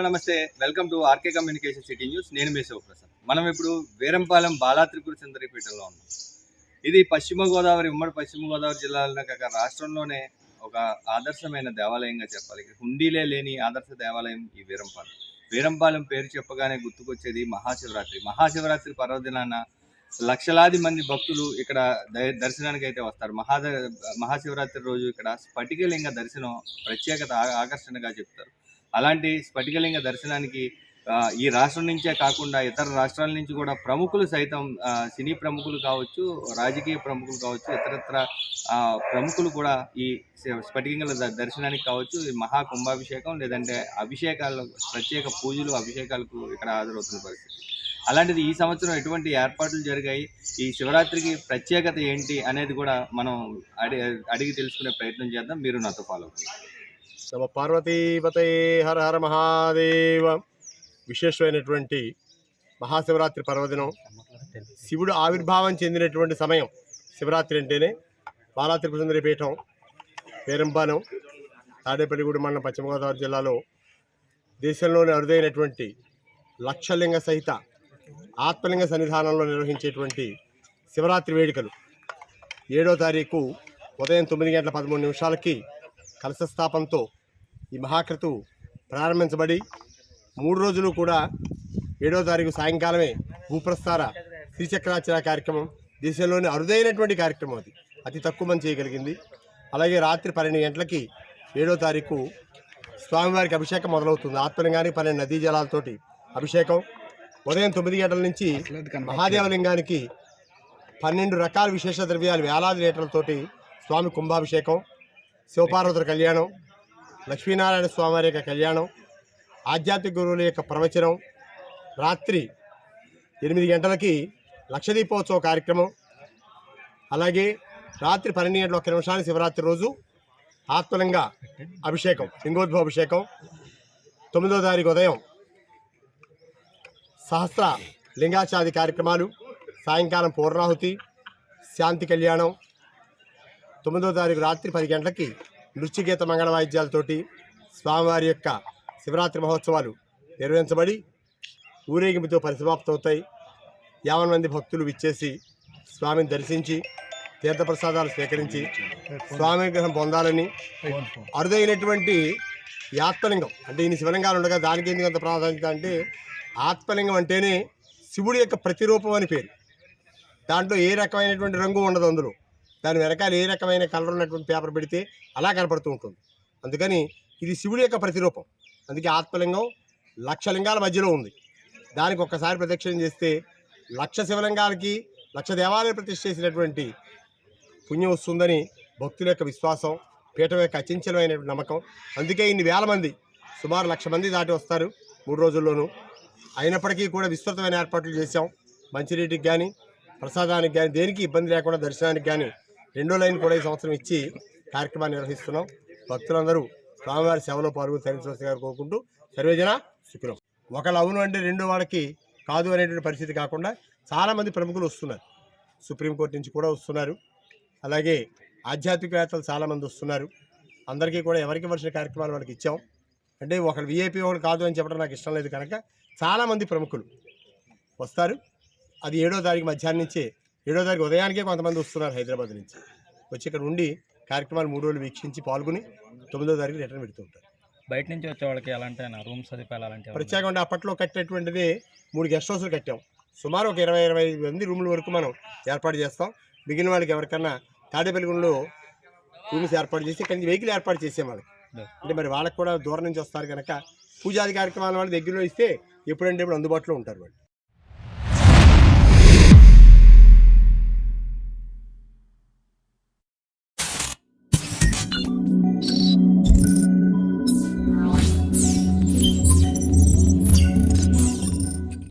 నమస్తే. Welcome to RK communication city news నేను మీ శివప్రసాద్. మనం ఇప్పుడు వీరంపాలెం బాలా చంద్రపీఠంలో ఉన్నాం. ఇది పశ్చిమ గోదావరి ఉమ్మడి పశ్చిమ గోదావరి జిల్లాలో కాక రాష్ట్రంలోనే ఒక ఆదర్శమైన దేవాలయంగా చెప్పాలి. హుండీలే లేని ఆదర్శ దేవాలయం ఈ వీరంపాలెం. వీరంపాలెం పేరు చెప్పగానే గుర్తుకొచ్చేది మహాశివరాత్రి. మహాశివరాత్రి పర్వదినాన లక్షలాది మంది భక్తులు ఇక్కడ దర్శనానికి అయితే వస్తారు. మహాద మహాశివరాత్రి రోజు ఇక్కడ స్ఫటికలింగ దర్శనం ప్రత్యేకత ఆకర్షణగా చెప్తారు. అలాంటి స్ఫటికలింగ దర్శనానికి ఈ రాష్ట్రం నుంచే కాకుండా ఇతర రాష్ట్రాల నుంచి కూడా ప్రముఖులు సైతం సినీ ప్రముఖులు కావచ్చు రాజకీయ ప్రముఖులు కావచ్చు ఇతరత్ర ఆ, ప్రముఖులు కూడా ఈ శ- దర్శనానికి కావచ్చు ఈ మహా కుంభాభిషేకం లేదంటే అభిషేకాలు ప్రత్యేక పూజలు అభిషేకాలకు ఇక్కడ హాజరవుతున్న పరిస్థితి. అలాంటిది ఈ సంవత్సరం ఎటువంటి ఏర్పాట్లు జరిగాయి ఈ శివరాత్రికి ప్రత్యేకత ఏంటి అనేది కూడా మనం అడి అడిగి తెలుసుకునే ప్రయత్నం చేద్దాం. మీరు నాతో ఫాలో అవ్వండి. నమ పార్వతీపతే హర హర మహాదేవ. విశేషమైనటువంటి మహాశివరాత్రి పర్వదినం. శివుడు ఆవిర్భావం చెందినటువంటి సమయం శివరాత్రి అంటేనే బాలాత్రిపు సుందరి పీఠం పేరంపాలెం తాడేపల్లిగూడి మండలం పశ్చిమ గోదావరి జిల్లాలో దేశంలోని అరుదైనటువంటి లక్షలింగ సహిత ఆత్మలింగ సన్నిధానంలో నిర్వహించేటువంటి శివరాత్రి వేడుకలు. ఏడో తారీఖు ఉదయం తొమ్మిది గంటల పదమూడు నిమిషాలకి కలశ స్థాపనతో ఈ మహాక్రతు ప్రారంభించబడి మూడు రోజులు కూడా ఏడో తారీఖు సాయంకాలమే భూప్రస్థార శ్రీచక్రార్చన కార్యక్రమం దేశంలోని అరుదైనటువంటి కార్యక్రమం అది. అతి తక్కువ మంది చేయగలిగింది. అలాగే రాత్రి పన్నెండు గంటలకి ఏడో తారీఖు స్వామివారికి అభిషేకం మొదలవుతుంది. ఆత్మలింగానికి పన్నెండు నదీ జలాలతోటి అభిషేకం. ఉదయం తొమ్మిది గంటల నుంచి మహాదేవలింగానికి పన్నెండు రకాల విశేష ద్రవ్యాలు వేలాది లీటర్లతోటి స్వామి కుంభాభిషేకం శివపార్వతుల కళ్యాణం లక్ష్మీనారాయణ స్వామివారి యొక్క కళ్యాణం ఆధ్యాత్మిక గురువుల యొక్క ప్రవచనం రాత్రి ఎనిమిది గంటలకి లక్షదీపోత్సవ కార్యక్రమం అలాగే రాత్రి పన్నెండు గంటల ఒక నిమిషానికి శివరాత్రి రోజు ఆత్మలంగా అభిషేకం లింగోద్భవ అభిషేకం తొమ్మిదో తారీఖు ఉదయం సహస్ర లింగాచాది కార్యక్రమాలు సాయంకాలం పూర్ణాహుతి శాంతి కళ్యాణం తొమ్మిదో తారీఖు రాత్రి పది గంటలకి నృత్యగీత మంగళ వాయిద్యాలతోటి స్వామివారి యొక్క శివరాత్రి మహోత్సవాలు నిర్వహించబడి ఊరేగింపుతో పరిసమాప్తమవుతాయి. యావన మంది భక్తులు విచ్చేసి స్వామిని దర్శించి తీర్థప్రసాదాలు స్వీకరించి స్వామి విగ్రహం పొందాలని అరుదైనటువంటి ఆత్మలింగం. అంటే ఇన్ని శివలింగాలు ఉండగా దానికి ఎందుకు అంత ప్రాధాన్యత అంటే ఆత్మలింగం అంటేనే శివుడి యొక్క ప్రతిరూపం అని పేరు. దాంట్లో ఏ రకమైనటువంటి రంగు ఉండదు అందులో. దాని వెనకాల ఏ రకమైన కలర్ ఉన్నటువంటి పేపర్ పెడితే అలా కనపడుతూ ఉంటుంది. అందుకని ఇది శివుడి యొక్క ప్రతిరూపం. అందుకే ఆత్మలింగం లక్ష లింగాల మధ్యలో ఉంది. దానికి ఒక్కసారి ప్రదక్షిణం చేస్తే లక్ష శివలింగాలకి లక్ష దేవాలయ ప్రతిష్ఠ చేసినటువంటి పుణ్యం వస్తుందని భక్తుల యొక్క విశ్వాసం పీఠం యొక్క అచంచలమైన నమ్మకం. అందుకే ఇన్ని వేల మంది సుమారు లక్ష మంది దాటి వస్తారు మూడు రోజుల్లోనూ. అయినప్పటికీ కూడా విస్తృతమైన ఏర్పాట్లు చేశాం. మంచినీటికి కానీ ప్రసాదానికి కానీ దేనికి ఇబ్బంది లేకుండా దర్శనానికి కానీ రెండో లైన్ కూడా ఈ సంవత్సరం ఇచ్చి కార్యక్రమాన్ని నిర్వహిస్తున్నాం. భక్తులందరూ స్వామివారి సేవలో పాల్గొని తరించవలసి గారు కోరుకుంటూ సర్వేజన శుక్రం ఒకళ్ళు అవును అంటే రెండో వాళ్ళకి కాదు అనేటువంటి పరిస్థితి కాకుండా చాలామంది ప్రముఖులు వస్తున్నారు. సుప్రీంకోర్టు నుంచి కూడా వస్తున్నారు. అలాగే ఆధ్యాత్మికవేత్తలు చాలామంది వస్తున్నారు. అందరికీ కూడా ఎవరికి వచ్చిన కార్యక్రమాలు వాళ్ళకి ఇచ్చాం. అంటే ఒకరు వీఐపీ ఒకరు కాదు అని చెప్పడం నాకు ఇష్టం లేదు కనుక చాలామంది ప్రముఖులు వస్తారు. అది ఏడో తారీఖు మధ్యాహ్నం నుంచే ఏడో తారీఖు ఉదయానికే కొంతమంది వస్తున్నారు హైదరాబాద్ నుంచి. వచ్చి ఇక్కడ ఉండి కార్యక్రమాలు మూడు రోజులు వీక్షించి పాల్గొని తొమ్మిదో తారీఖు రిటర్న్ పెడుతుంటారు బయట నుంచి వచ్చే వాళ్ళకి ఎలాంటి రూమ్ సదుపాయాలు ప్రత్యేకంగా అప్పట్లో కట్టినటువంటిది మూడు గెస్ట్ హౌస్లు కట్టాం. సుమారు ఒక ఇరవై ఇరవై ఐదు మంది రూముల వరకు మనం ఏర్పాటు చేస్తాం. మిగిలిన వాళ్ళకి ఎవరికన్నా తాడేపల్లిగూడలో రూమ్స్ ఏర్పాటు చేసి ఇక్కడి వెహికల్ ఏర్పాటు చేసాం వాళ్ళకి అంటే మరి వాళ్ళకి కూడా దూరం నుంచి వస్తారు కనుక పూజాది కార్యక్రమాల వాళ్ళు దగ్గరలో ఇస్తే ఎప్పుడంటే ఇప్పుడు అందుబాటులో ఉంటారు వాళ్ళు.